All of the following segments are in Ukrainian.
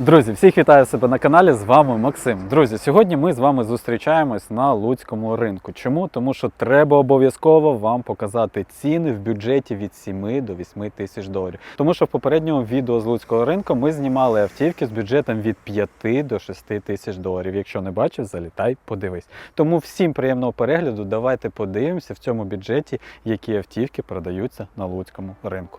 Друзі, всіх вітаю себе на каналі. З вами Максим. Друзі, сьогодні ми з вами зустрічаємось на луцькому ринку. Чому? Тому що треба обов'язково вам показати ціни в бюджеті від 7 до 8 тисяч доларів. Тому що в попередньому відео з луцького ринку ми знімали автівки з бюджетом від 5 до 6 тисяч доларів. Якщо не бачив, залітай, подивись. Тому всім приємного перегляду. Давайте подивимося в цьому бюджеті, які автівки продаються на луцькому ринку.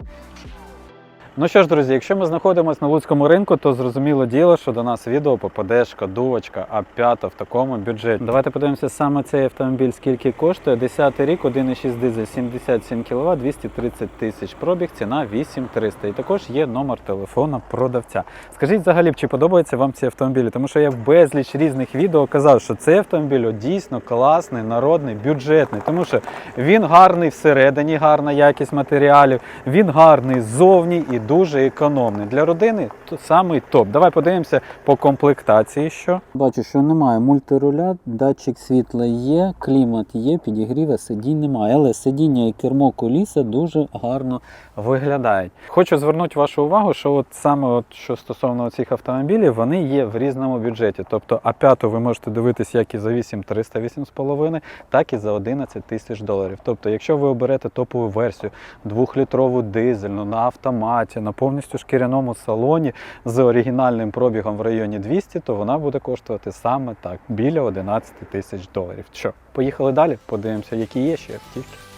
Ну що ж, друзі, якщо ми знаходимося на Луцькому ринку, то зрозуміло діло, що до нас відео попаде шкадувочка А5 в такому бюджеті. Давайте подивимося саме цей автомобіль, скільки коштує. 10 рік, 1,6 дизель, 77 кВт, 230 тисяч пробіг, ціна 8300. І також є номер телефона продавця. Скажіть взагалі, чи подобаються вам ці автомобілі? Тому що я в безліч різних відео казав, що цей автомобіль дійсно класний, народний, бюджетний, тому що він гарний всередині, гарна якість матеріалів, він гарний ззовні і дуже економний. Для родини то самий топ. Давай подивимося по комплектації. Що бачу, що немає мультируля, датчик світла є, клімат є, підігріва сидінь немає, але сидіння і кермо коліса дуже гарно виглядають. Хочу звернути вашу увагу, що от саме от що стосовно цих автомобілів, вони є в різному бюджеті. Тобто А5 ви можете дивитися як і за 8 300 8,5, так і за 11 тисяч доларів. Тобто, якщо ви оберете топову версію, двохлітрову дизельну на автоматі, на повністю шкіряному салоні з оригінальним пробігом в районі 200, то вона буде коштувати саме так, біля 11 тисяч доларів. Що, поїхали далі? Подивимося, які є ще автівки.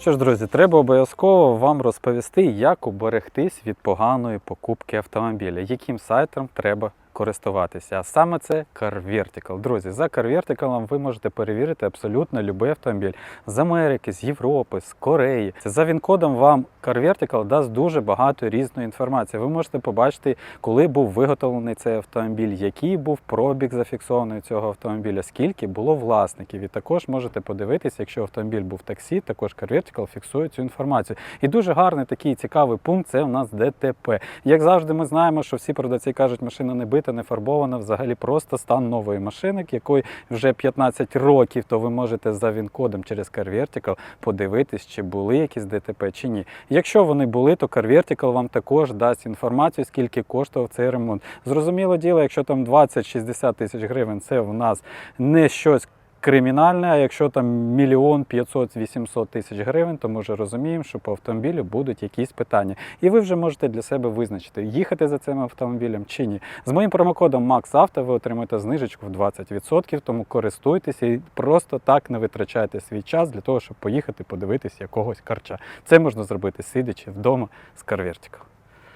Що ж, друзі, треба обов'язково вам розповісти, як уберегтись від поганої покупки автомобіля, яким сайтом треба користуватися. А саме це CarVertical. Друзі, за CarVertical ви можете перевірити абсолютно будь-який автомобіль з Америки, з Європи, з Кореї. За він-кодом вам CarVertical дасть дуже багато різної інформації. Ви можете побачити, коли був виготовлений цей автомобіль, який був пробіг зафіксований цього автомобіля, скільки було власників. І також можете подивитися, якщо автомобіль був таксі, також CarVertical фіксує цю інформацію. І дуже гарний такий цікавий пункт це у нас ДТП. Як завжди, ми знаємо, що всі продавці кажуть, машина не бита, не фарбована, взагалі просто стан нової машини, якої вже 15 років, то ви можете за він-кодом через CarVertical подивитись, чи були якісь ДТП чи ні. Якщо вони були, то CarVertical вам також дасть інформацію, скільки коштував цей ремонт. Зрозуміло діло, якщо там 20-60 тисяч гривень, це в нас не щось. Кримінальне, а якщо там мільйон 500-800 тисяч гривень, то ми вже розуміємо, що по автомобілю будуть якісь питання. І ви вже можете для себе визначити, їхати за цим автомобілем чи ні. З моїм промокодом MAXAUTO ви отримаєте знижечку в 20%, тому користуйтеся і просто так не витрачайте свій час для того, щоб поїхати подивитись якогось карча. Це можна зробити сидячи вдома з CarVertical.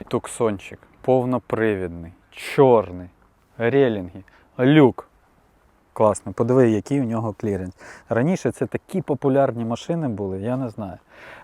Туксончик повнопривідний, чорний, релінги, люк. Класно, подиви, який у нього кліренс. Раніше це такі популярні машини були, я не знаю.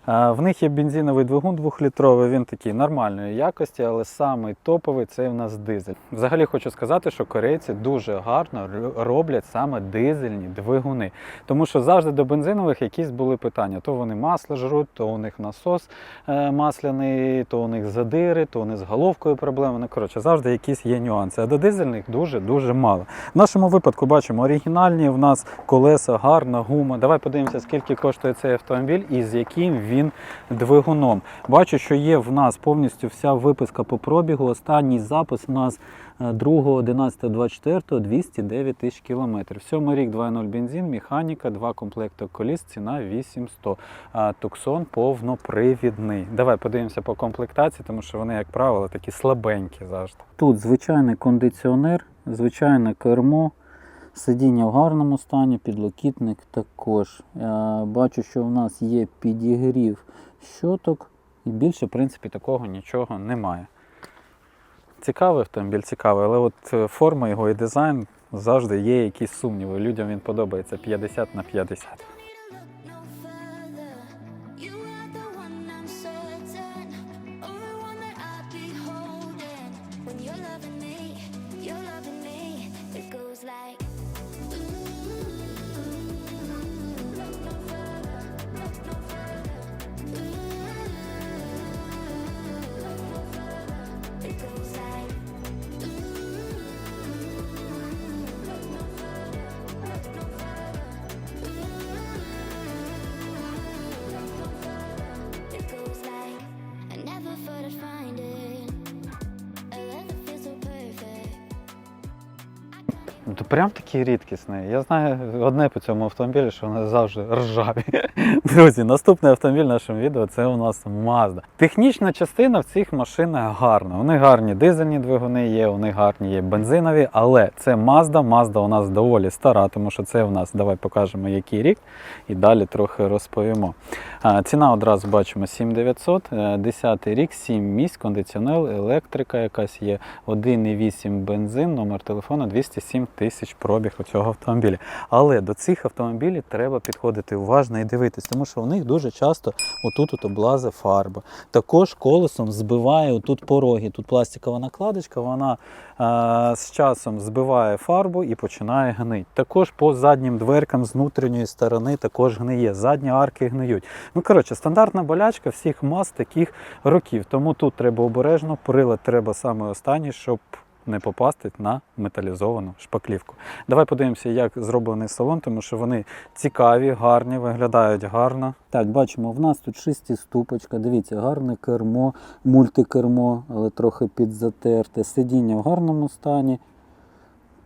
В них є бензиновий двигун двохлітровий, він такий нормальної якості, але самий топовий це в нас дизель. Взагалі хочу сказати, що корейці дуже гарно роблять саме дизельні двигуни. Тому що завжди до бензинових якісь були питання: то вони масло жруть, то у них насос е, масляний, то у них задири, то у них з головкою проблеми. Ну, коротше, завжди якісь є нюанси. А до дизельних дуже-дуже мало. В нашому випадку бачимо оригінальні в нас колеса, гарна гума. Давай подивимося, скільки коштує цей автомобіль і з яким яким він двигуном. Бачу, що є в нас повністю вся виписка по пробігу. Останній запис у нас е, 2.11.24 209 тисяч кілометрів. Сьомий рік 2.0 бензин, механіка, два комплекти коліс, ціна 8100. Туксон повнопривідний. Давай подивимося по комплектації, тому що вони, як правило, такі слабенькі завжди. Тут звичайний кондиціонер, звичайне кермо. Сидіння в гарному стані, підлокітник також. Е, Бачу, що в нас є підігрів щоток, і більше, в принципі, такого нічого немає. Цікавий автомобіль, цікавий, але от е, форма його і дизайн завжди є якісь сумніви. Людям він подобається 50 на 50. То прям такий рідкісний. Я знаю одне по цьому автомобілі, що вони завжди ржаві. Друзі, наступний автомобіль в нашому відео це у нас Mazda. Технічна частина в цих машинах гарна. Них гарні дизельні двигуни є, них гарні є бензинові, але це Mazda. Mazda у нас доволі стара, тому що це у нас, давай покажемо, який рік, і далі трохи розповімо. А, Ціна одразу бачимо 7900, е, 10 рік, 7 місць, кондиціонер, електрика якась є, 1,8 бензин, номер телефону 207 тисяч пробіг у цього автомобіля. Але до цих автомобілів треба підходити уважно і дивитись, тому що у них дуже часто отут от облазе фарба. Також колесом збиває отут пороги. Тут пластикова накладочка, вона е, з часом збиває фарбу і починає гнити. Також по заднім дверкам з внутрішньої сторони також гниє. Задні арки гниють. Ну, коротше, стандартна болячка всіх мас таких років. Тому тут треба обережно, прилад треба саме останній, щоб не попасти на металізовану шпаклівку. Давай подивимося, як зроблений салон, тому що вони цікаві, гарні, виглядають гарно. Так, бачимо, в нас тут шестиступочка. Дивіться, гарне кермо, мультикермо, але трохи підзатерте. Сидіння в гарному стані.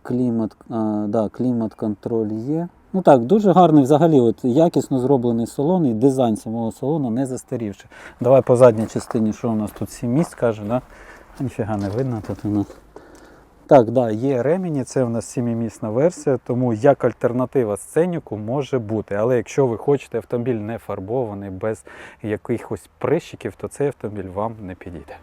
Клімат, а, да, клімат контроль є. Ну так, дуже гарний взагалі, от якісно зроблений салон і дизайн самого салону не застарівши. Давай по задній частині, що у нас тут 7 місць, каже, да? Ніфіга не видно тут у нас. Так, да, є ремені, це у нас 7-місна версія, тому як альтернатива сценіку може бути. Але якщо ви хочете автомобіль не фарбований, без якихось прищиків, то цей автомобіль вам не підійде.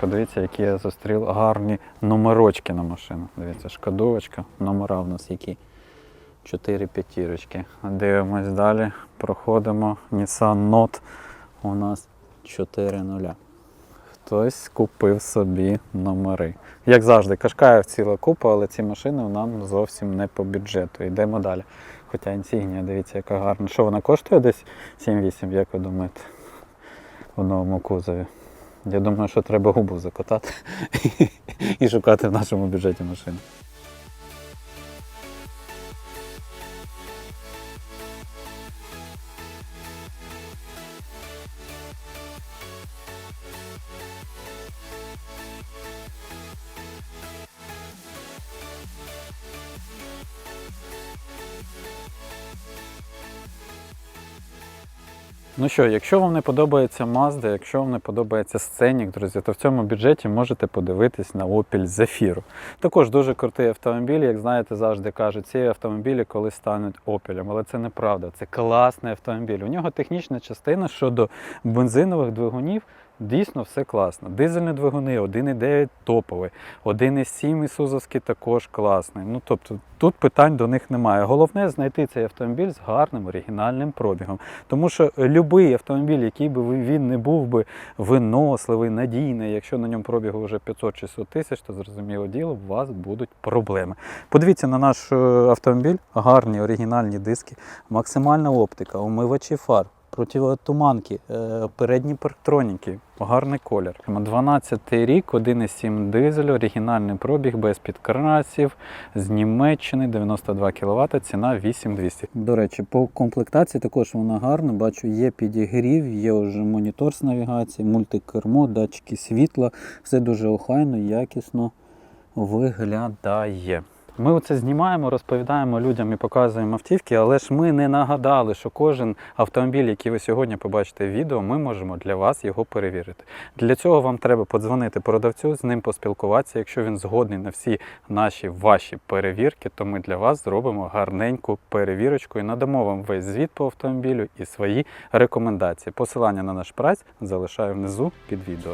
Подивіться, які я зустрів гарні номерочки на машину. Дивіться, шкодовочка, номера в нас які. 4 п'ятірочки. Дивимось далі. Проходимо. Nissan Note у нас 4 нуля. Хтось купив собі номери. Як завжди, Кашкаєв ціла купа, але ці машини нам зовсім не по бюджету. Йдемо далі. Хоча інсігнія, дивіться, яка гарна. Що вона коштує десь 7-8, як ви думаєте, в новому кузові? Я думаю, що треба губу закотати і шукати в нашому бюджеті машину. Ну що, якщо вам не подобається Mazda, якщо вам не подобається Scenic, друзі, то в цьому бюджеті можете подивитись на Opel Zafira. Також дуже крутий автомобіль, як знаєте, завжди кажуть, ці автомобілі колись стануть Opel, але це неправда. Це класний автомобіль. У нього технічна частина щодо бензинових двигунів Дійсно, все класно. Дизельні двигуни, 1,9 топовий, 1,7 ісузовський також класний. Ну тобто тут питань до них немає. Головне знайти цей автомобіль з гарним оригінальним пробігом. Тому що будь-який автомобіль, який би він не був би виносливий, надійний, якщо на ньому пробігу вже 500-600 тисяч, то зрозуміло діло, у вас будуть проблеми. Подивіться на наш е, автомобіль, гарні оригінальні диски, максимальна оптика, умивачі фар. Противотуманки, е, передні парктроніки, гарний колір. 12 рік, 1,7 дизель, оригінальний пробіг без підкрасів з Німеччини, 92 кВт, ціна 8200. До речі, по комплектації також вона гарна. Бачу, є підігрів, є вже монітор з навігації, мультикермо, датчики світла. Все дуже охайно, якісно виглядає. Ми оце знімаємо, розповідаємо людям і показуємо автівки, але ж ми не нагадали, що кожен автомобіль, який ви сьогодні побачите в відео, ми можемо для вас його перевірити. Для цього вам треба подзвонити продавцю, з ним поспілкуватися. Якщо він згодний на всі наші ваші перевірки, то ми для вас зробимо гарненьку перевірочку і надамо вам весь звіт по автомобілю і свої рекомендації. Посилання на наш прайс залишаю внизу під відео.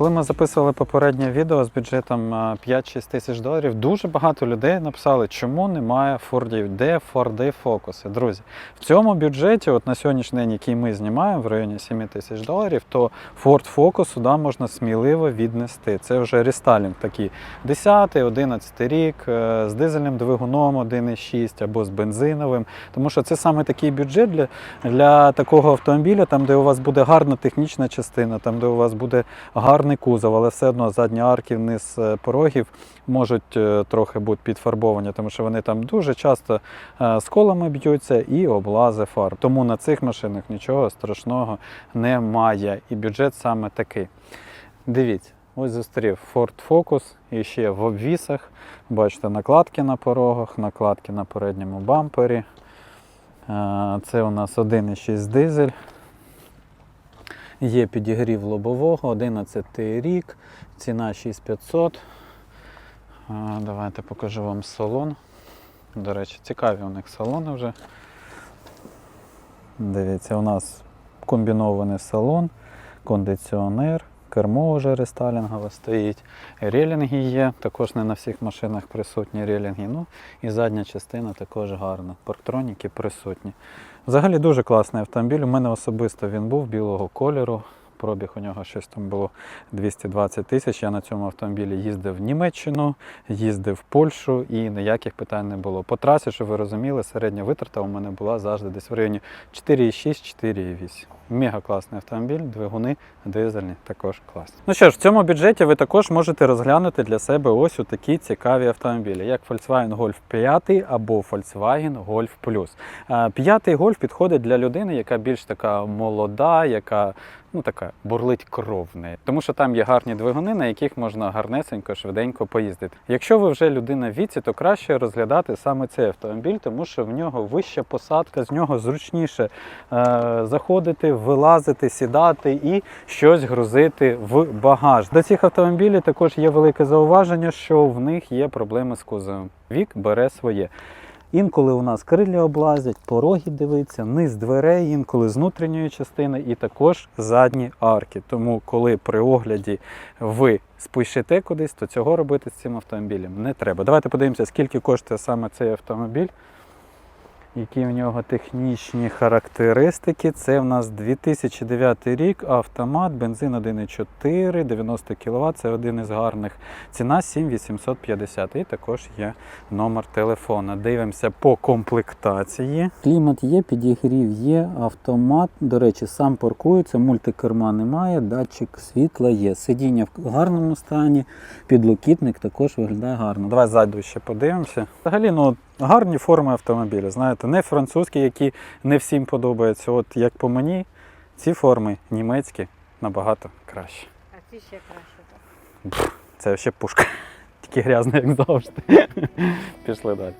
Коли ми записували попереднє відео з бюджетом 5-6 тисяч доларів, дуже багато людей написали, чому немає Фордів, де Форди фокуси. Друзі, в цьому бюджеті, от на сьогоднішній день, який ми знімаємо в районі 7 тисяч доларів, то Ford Focus сюди можна сміливо віднести. Це вже рестайлінг такий 10-11 рік е, з дизельним двигуном 1,6 або з бензиновим. Тому що це саме такий бюджет для, для такого автомобіля, там, де у вас буде гарна технічна частина, там, де у вас буде гарний кузов, але все одно задні арки вниз е, порогів можуть е, трохи бути підфарбовані, тому що вони там дуже часто е, з колами б'ються і облази фар. Тому на цих машинах нічого страшного немає. І бюджет саме такий. Дивіться, ось зустрів Ford Focus і ще в обвісах. Бачите, накладки на порогах, накладки на передньому бампері. Це у нас 1,6 дизель. Є підігрів лобового, 11 рік, ціна 6500. Давайте покажу вам салон. До речі, цікаві у них салони вже. Дивіться, у нас комбінований салон, кондиціонер, кермо вже рестайлінгове стоїть. Релінги є, також не на всіх машинах присутні релінги. Ну і задня частина також гарна. Парктроніки присутні. Взагалі дуже класний автомобіль. У мене особисто він був білого кольору. Пробіг у нього щось там було 220 тисяч. Я на цьому автомобілі їздив в Німеччину, їздив в Польщу і ніяких питань не було. По трасі, щоб ви розуміли, середня витрата у мене була завжди десь в районі 4,6-4,8. Мега класний автомобіль, двигуни дизельні також класні. Ну що ж, в цьому бюджеті ви також можете розглянути для себе ось у такі цікаві автомобілі, як Volkswagen Golf 5 або Volkswagen Golf Plus. Е, П'ятий Golf підходить для людини, яка більш така молода, яка ну така бурлить кров в неї. Тому що там є гарні двигуни, на яких можна гарнесенько, швиденько поїздити. Якщо ви вже людина в віці, то краще розглядати саме цей автомобіль, тому що в нього вища посадка, з нього зручніше е, заходити, вилазити, сідати і щось грузити в багаж. До цих автомобілів також є велике зауваження, що в них є проблеми з кузовом. Вік бере своє. Інколи у нас крилля облазять, пороги дивиться, низ дверей, інколи з внутрішньої частини і також задні арки. Тому, коли при огляді ви спішите кудись, то цього робити з цим автомобілем не треба. Давайте подивимося, скільки коштує саме цей автомобіль. Які в нього технічні характеристики. Це в нас 2009 рік, автомат, бензин 1,4, 90 кВт. Це один із гарних. Ціна 7850. І також є номер телефона. Дивимося по комплектації. Клімат є, підігрів є, автомат. До речі, сам паркується, мультикерма немає, датчик світла є. Сидіння в гарному стані, підлокітник також виглядає гарно. Давай ззаду ще подивимося. Взагалі, ну гарні форми автомобіля. Знаєте, не французькі, які не всім подобаються. От як по мені, ці форми німецькі набагато краще. А ці ще краще. так. Це ще пушка. Тільки грязна, як завжди. Пішли далі.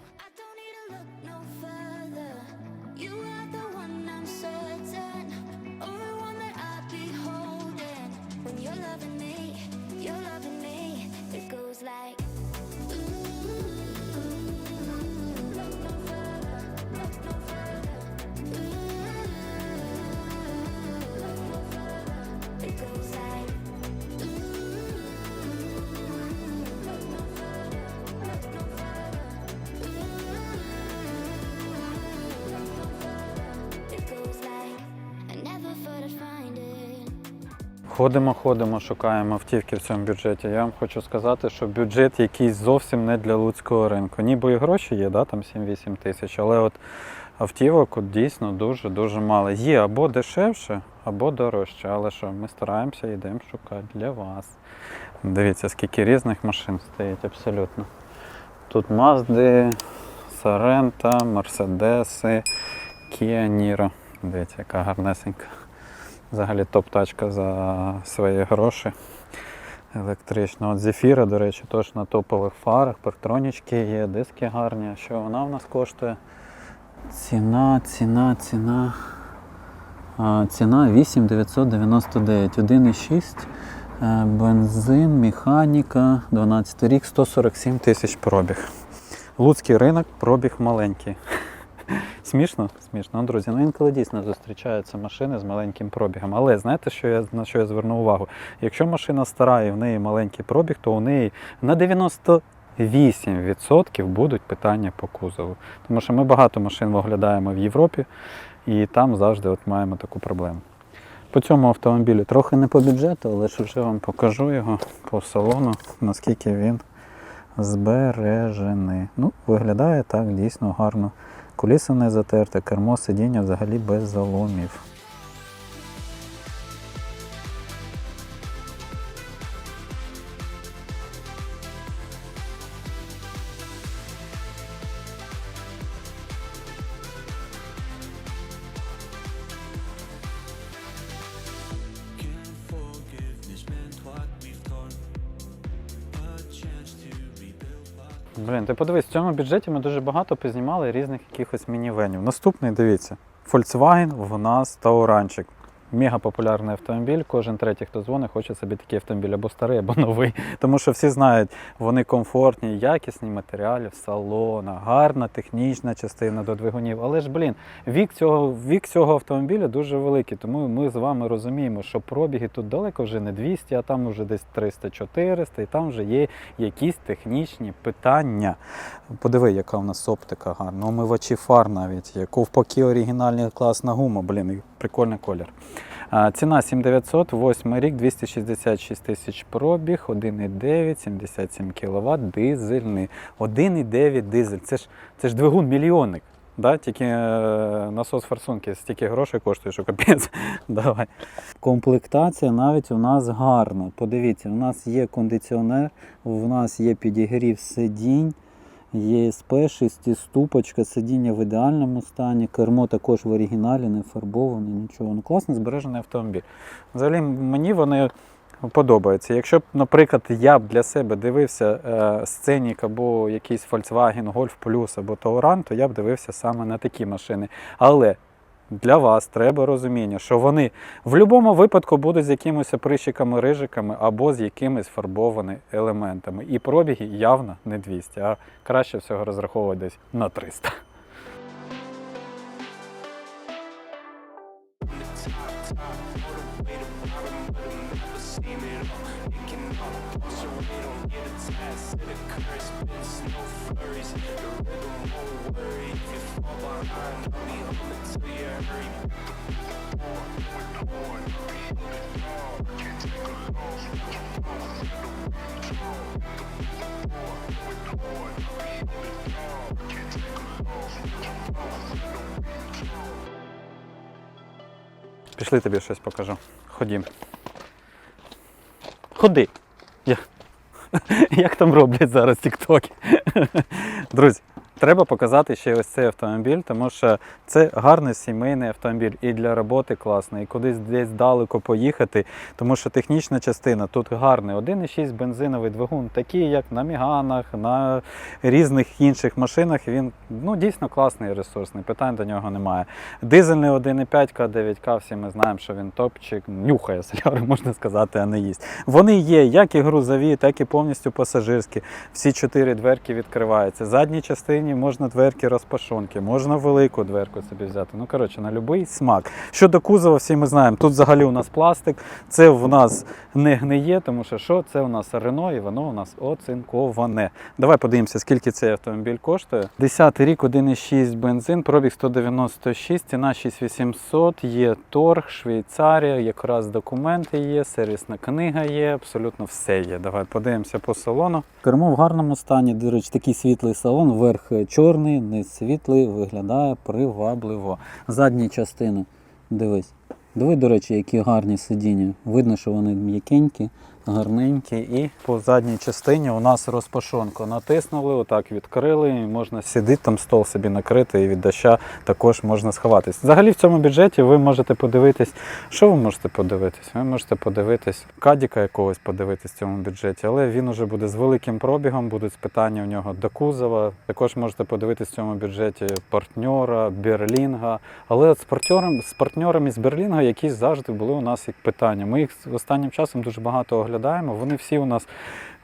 Ходимо, ходимо, шукаємо автівки в цьому бюджеті. Я вам хочу сказати, що бюджет якийсь зовсім не для луцького ринку. Ніби і гроші є, да, там 7-8 тисяч, але от автівок от дійсно дуже-дуже мало. Є або дешевше, або дорожче. Але що, ми стараємося і йдемо шукати для вас. Дивіться, скільки різних машин стоїть абсолютно. Тут Мазди, Сорента, Мерседеси, Kia Niro. Дивіться, яка гарнесенька. Взагалі топ-тачка за свої гроші. Електрична. От Зефіра, до речі, теж на топових фарах, партронічки є, диски гарні. Що вона в нас коштує? Ціна, ціна, ціна. А, ціна 8999. 1,6. Е, Бензин, механіка, 12 рік, 147 тисяч пробіг. Луцький ринок, пробіг маленький. Смішно? Смішно. Ну, друзі, ну інколи дійсно зустрічаються машини з маленьким пробігом. Але знаєте, що я, на що я звернув увагу? Якщо машина стара і в неї маленький пробіг, то у неї на 98% будуть питання по кузову. Тому що ми багато машин оглядаємо в Європі, і там завжди от маємо таку проблему. По цьому автомобілю трохи не по бюджету, але ж вже вам покажу його по салону, наскільки він збережений. Ну, виглядає так дійсно гарно. Куліса не затерте, кермо сидіння взагалі без заломів. Блін, ти подивись, в цьому бюджеті ми дуже багато познімали різних якихось мінівенів. Наступний, дивіться, Volkswagen в нас Тауранчик. Мега популярний автомобіль. Кожен третій, хто дзвонить, хоче собі такий автомобіль або старий, або новий. Тому що всі знають, вони комфортні, якісні матеріали в салонах, гарна технічна частина до двигунів. Але ж, блін, вік цього, вік цього автомобіля дуже великий. Тому ми з вами розуміємо, що пробіги тут далеко вже не 200, а там вже десь 300-400, і там вже є якісь технічні питання. Подиви, яка в нас оптика гарна. Омивачі фар навіть є. Ковпаки оригінальні, класна гума, блін, прикольний колір. Ціна 7900, 8 рік, 266 тисяч пробіг, 1,9, 77 кВт, дизельний. 1,9 дизель. Це ж, це ж двигун мільйонник. Да? Тільки е, насос форсунки стільки грошей коштує, що капець. Давай. Комплектація навіть у нас гарна. Подивіться, у нас є кондиціонер, у нас є підігрів сидінь. ЄСП, шестиступочка, сидіння в ідеальному стані, кермо також в оригіналі, не фарбоване, нічого. Ну, класно збережений автомобіль. Взагалі мені вони подобаються. Якщо б, наприклад, я б для себе дивився е, сценік або якийсь Volkswagen Golf Plus або Touran, то я б дивився саме на такі машини. Але для вас треба розуміння, що вони в будь-якому випадку будуть з якимись прищиками, рижиками або з якимись фарбованими елементами. І пробіги явно не 200, а краще всього розраховувати десь на 300. Пішли тобі щось покажу. Ходім. Ходи. Я... Як там роблять зараз тіктоки. Друзі, Треба показати ще ось цей автомобіль, тому що це гарний сімейний автомобіль і для роботи класний, і кудись десь далеко поїхати, тому що технічна частина тут гарний. 1,6 бензиновий двигун, такий як на Міганах, на різних інших машинах. Він ну, дійсно класний і ресурсний, питань до нього немає. Дизельний 1,5 К9К, всі ми знаємо, що він топчик, нюхає соляри, можна сказати, а не їсть. Вони є як і грузові, так і повністю пасажирські. Всі чотири дверки відкриваються. В задній частині можна дверки розпашонки, можна велику дверку собі взяти. Ну, коротше, на будь-який смак. Щодо кузова, всі ми знаємо, тут взагалі у нас пластик, це в нас не гниє, тому що що? Це у нас Рено і воно у нас оцинковане. Давай подивимося, скільки цей автомобіль коштує. 10 рік, 1,6 бензин, пробіг 196, ціна 6800, є торг, Швейцарія, якраз документи є, сервісна книга є, абсолютно все є. Давай подивимося по салону. Кермо в гарному стані, до речі, такий світлий салон, верх чорний, не світлий, виглядає привабливо. Задні частини, дивись. Диви, до речі, які гарні сидіння. Видно, що вони м'якенькі, гарненькі. І по задній частині у нас розпашонку. Натиснули, отак відкрили, і можна сидіти, там стол собі накрити, і від доща також можна сховатись. Взагалі в цьому бюджеті ви можете подивитись, що ви можете подивитись? Ви можете подивитись кадіка якогось подивитись в цьому бюджеті, але він уже буде з великим пробігом, будуть питання у нього до кузова. Також можете подивитись в цьому бюджеті партньора, Берлінга. Але з партнером, з партнерами з Берлінга якісь завжди були у нас як питання. Ми їх останнім часом дуже багато оглядаємо. Вони всі у нас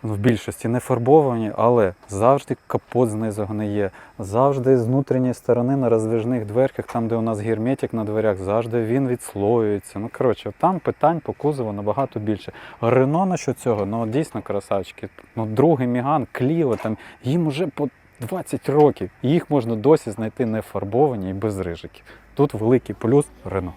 ну, в більшості не фарбовані, але завжди капот знизу гниє. Завжди з внутрішньої сторони на роздвижних дверках, там, де у нас герметик на дверях, завжди він відслоюється. Ну, коротше, там питань по кузову набагато більше. Рено на що цього, ну дійсно красавчики. Ну, другий Міган, Кліо, там їм уже по 20 років. Їх можна досі знайти не фарбовані і без рижиків. Тут великий плюс Рено.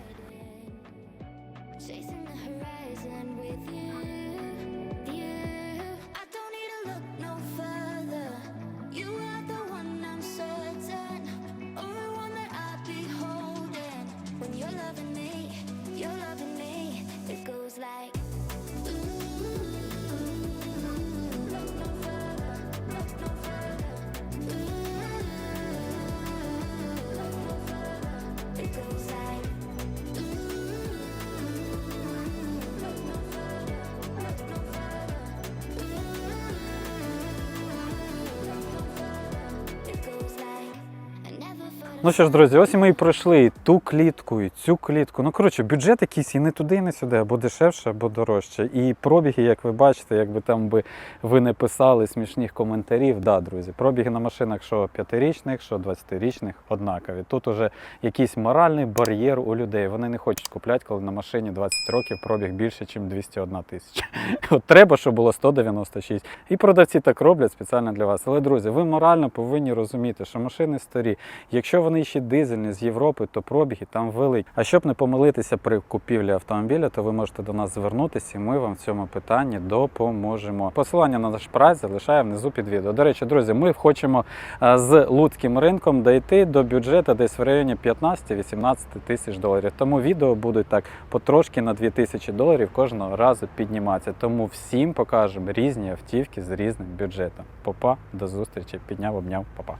Що ж, друзі, ось і ми і пройшли і ту клітку, і цю клітку. Ну, коротше, бюджет якийсь і не туди, і не сюди, або дешевше, або дорожче. І пробіги, як ви бачите, якби там би ви не писали смішних коментарів, да, друзі, пробіги на машинах, що п'ятирічних, що 20-річних, однакові. Тут уже якийсь моральний бар'єр у людей. Вони не хочуть купляти, коли на машині 20 років пробіг більше, ніж 201 тисяча. От треба, щоб було 196. І продавці так роблять спеціально для вас. Але, друзі, ви морально повинні розуміти, що машини старі. Якщо вони ще дизельні з Європи, то пробіги там великі. А щоб не помилитися при купівлі автомобіля, то ви можете до нас звернутися, і ми вам в цьому питанні допоможемо. Посилання на наш прайс залишаю внизу під відео. До речі, друзі, ми хочемо е, з луцьким ринком дійти до бюджету десь в районі 15-18 тисяч доларів. Тому відео будуть так потрошки на 2 тисячі доларів кожного разу підніматися. Тому всім покажемо різні автівки з різним бюджетом. Попа, до зустрічі, підняв, обняв, папа.